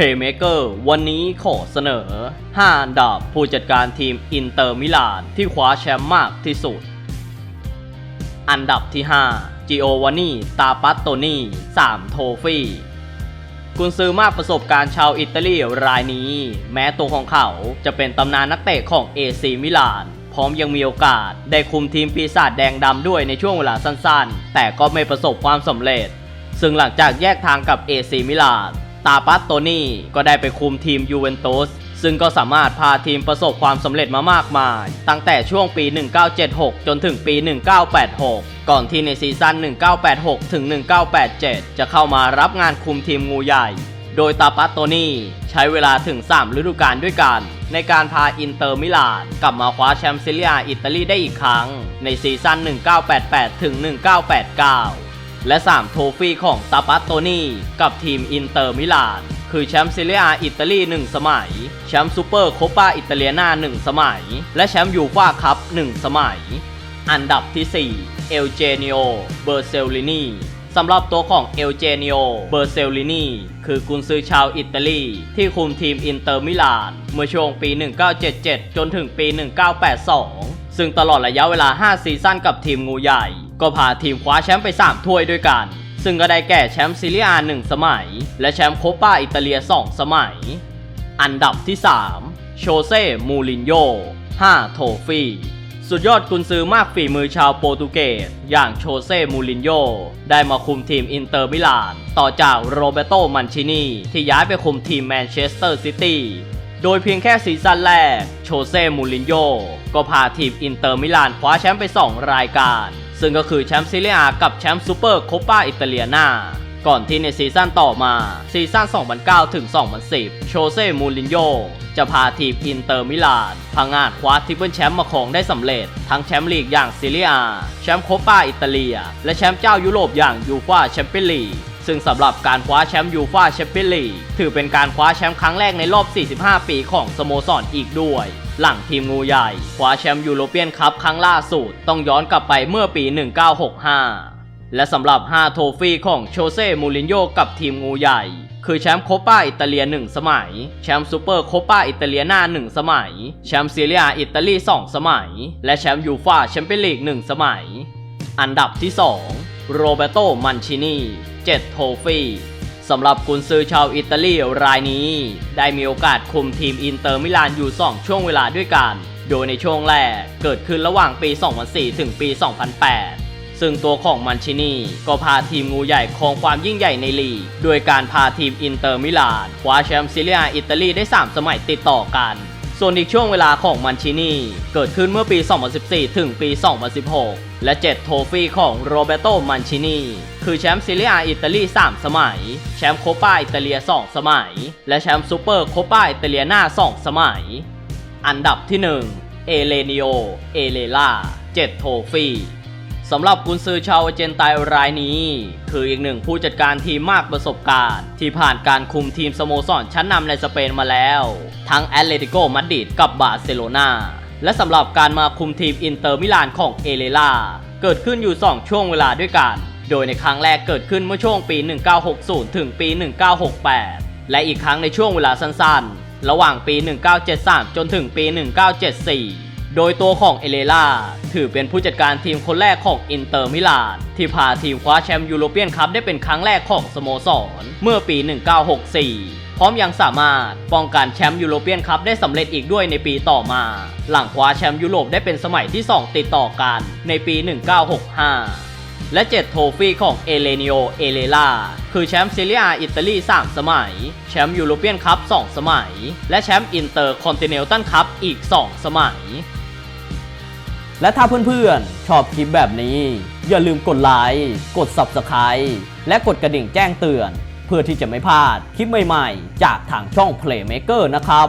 Playmaker วันนี้ขอเสนอ 5 อันดับผู้จัดการทีมอินเตอร์มิลานที่คว้าแชมป์มากที่สุด อันดับที่ 5 จิโอวานีตาปัตโตนี3 โทฟี่กุนซือมากประสบการณ์ชาวอิตาลีรายนี้ แม้ตัวของเขาจะเป็นตำนานนักเตะของเอซีมิลาน พร้อมยังมีโอกาสได้คุมทีมปีศาจแดงดำด้วยในช่วงเวลาสั้นๆ แต่ก็ไม่ประสบความสำเร็จ ซึ่งหลังจากแยกทางกับเอซีมิลาน ตาปัตโตนีก็ได้ไปคุมทีมยูเวนตุสซึ่งก็สามารถพาทีมประสบความสำเร็จมามากมาย ตั้งแต่ช่วงปี 1976 จนถึงปี 1986 ก่อนที่ในซีซั่น 1986 ถึง 1987 จะเข้ามารับงานคุมทีมงูใหญ่ โดยตาปัตโตนีใช้เวลาถึง 3 ฤดูกาลด้วยกัน ในการพาอินเตอร์มิลานกลับมาคว้าแชมป์ซีเรียอิตาลีได้อีกครั้ง ในซีซั่น 1988 ถึง 1989 และ 3 โทฟี่ของตาปัตโตนีกับทีมอินเตอร์มิลานคือแชมป์ซีเรียอิตาลี 1 สมัย แชมป์ซูเปอร์โคปาอิตาเลียนา 1 สมัย และแชมป์ยูฟ่าคัพ 1 สมัย อันดับที่ 4 เอลเจเนโอ เบอร์เซลลินีสำหรับตัวของเอลเจเนโอ เบอร์เซลลินีคือกุนซือชาวอิตาลี ที่คุมทีมอินเตอร์มิลาน เมื่อช่วงปี 1977 จนถึงปี 1982 ซึ่งตลอดระยะเวลา 5 ซีซั่นกับทีมงูใหญ่ ก็พาทีมคว้าแชมป์ไป 3 ถ้วยด้วยกัน ซึ่งก็ได้แก่แชมป์ซีเรียหนึ่งสมัย และแชมป์โคปาอิตาเลีย 2 สมัย อันดับที่ 3 โชเซ่ มูรินโญ่5โทฟี่สุดยอดกุนซือมากฝีมือชาวโปรตุเกส อย่างโชเซ่ มูรินโญ่ได้มาคุมทีมอินเตอร์มิลาน ต่อจากโรเบโตมันชินีที่ย้ายไปคุมทีมแมนเชสเตอร์ซิตี้โดยเพียงแค่ซีซั่นแรก โชเซ่ มูรินโญ่ก็พาทีมอินเตอร์มิลานคว้าแชมป์ไป 2 รายการ ซึ่งก็คือแชมป์ซีเรียกับแชมป์ซูเปอร์โคปาอิตาเลียนาก่อนที่ในซีซั่นต่อมา ซีซั่น 2009 ถึง 2010 โชเซ่มูรินโญ่จะพาทีมอินเตอร์มิลานพังอาจคว้าทริปเปิลแชมป์มาครองได้สำเร็จ ทั้งแชมป์ลีกอย่างซีเรียแชมป์โคปาอิตาเลีย และแชมป์เจ้ายุโรปอย่างยูฟ่าแชมเปี้ยนลีก ซึ่งสำหรับการคว้าแชมป์ยูฟ่าแชมเปี้ยนลีกถือเป็นการคว้าแชมป์ครั้งแรกในรอบ 45 ปีของสโมสรอีกด้วย หลังทีมงูใหญ่คว้าแชมป์ยูโรเปียนคัพครั้งล่าสุดต้องย้อนกลับไปเมื่อปี 1965 และสำหรับ 5 โทฟี่ของโชเซ่มูรินโญ่กับทีมงูใหญ่คือแชมป์โคปาอิตาเลีย1สมัย แชมป์ซูเปอร์โคปาอิตาเลียนา1สมัย แชมป์ซีเรียอิตาลี2สมัย และแชมป์ยูฟ่าแชมเปี้ยนลีก1สมัย อันดับที่ 2 โรเบโตมันชินี 7 โทฟี่สำหรับกุนซือชาวอิตาลีรายนี้ ได้มีโอกาสคุมทีมอินเตอร์มิลานอยู่ 2 ช่วงเวลาด้วยกัน โดยในช่วงแรกเกิดขึ้นระหว่างปี 2004 ถึงปี 2008 ซึ่งตัวของมันชินีก็พาทีมงูใหญ่ครองความยิ่งใหญ่ในลีกโดยการพาทีมอินเตอร์มิลานคว้าแชมป์ซีเรียอิตาลีได้ 3 สมัยติดต่อกัน ส่วนอีกช่วงเวลาของมันชินีเกิดขึ้นเมื่อปี 2014 ถึงปี 2016 และ 7 โทฟี่ของโรเบโตมันชินีคือแชมป์ซีเรียอิตาลี 3 สมัย แชมป์โคปาอิตาเลีย 2 สมัย และแชมป์ซูเปอร์โคปาอิตาเลียนา2 สมัย อันดับที่ 1 เอเลนิโอ เอเลล่า 7 โทฟี่ สำหรับกุนซือชาวอเจนไตน์รายนี้ คืออีกหนึ่งผู้จัดการทีมมากประสบการณ์ ที่ผ่านการคุมทีมสโมสรชั้นนำในสเปนมาแล้ว ทั้งแอตเลติโกมาดริดกับบาร์เซโลนาและสำหรับการมาคุมทีมอินเตอร์มิลานของเอเลล่าเกิดขึ้นอยู่ 2 ช่วงเวลาด้วยกัน โดยในครั้งแรกเกิดขึ้นเมื่อช่วงปี 1960 ถึงปี 1968 และอีกครั้งในช่วงเวลาสั้นๆ ระหว่างปี 1973 จนถึงปี 1974 โดยตัวของเอเลล่าถือเป็นผู้จัดการทีมคนแรกของอินเตอร์มิลานที่พาทีมคว้าแชมป์ยูโรเปียนคัพได้เป็นครั้งแรกของสโมสร เมื่อปี 1964 พร้อมยังสามารถป้องกันแชมป์ยูโรเปียนคัพได้สำเร็จอีกด้วยในปีต่อมา หลังคว้าแชมป์ยุโรปได้เป็นสมัยที่ 2 ติดต่อกันในปี 1965และ 7 โทฟี่ของเอเลนิโอ เอเลล่า คือแชมป์ซีเรียอิตาลี 3 สมัย แชมป์ยูโรเปียนคัพ 2 สมัย และแชมป์อินเตอร์คอนติเนตัลคัพ อีก 2 สมัย และถ้าเพื่อนๆ ชอบคลิปแบบนี้ อย่าลืมกดไลค์กด Subscribe และกดกระดิ่งแจ้งเตือน เพื่อที่จะไม่พลาดคลิปใหม่ๆ จากทางช่อง Playmaker นะครับ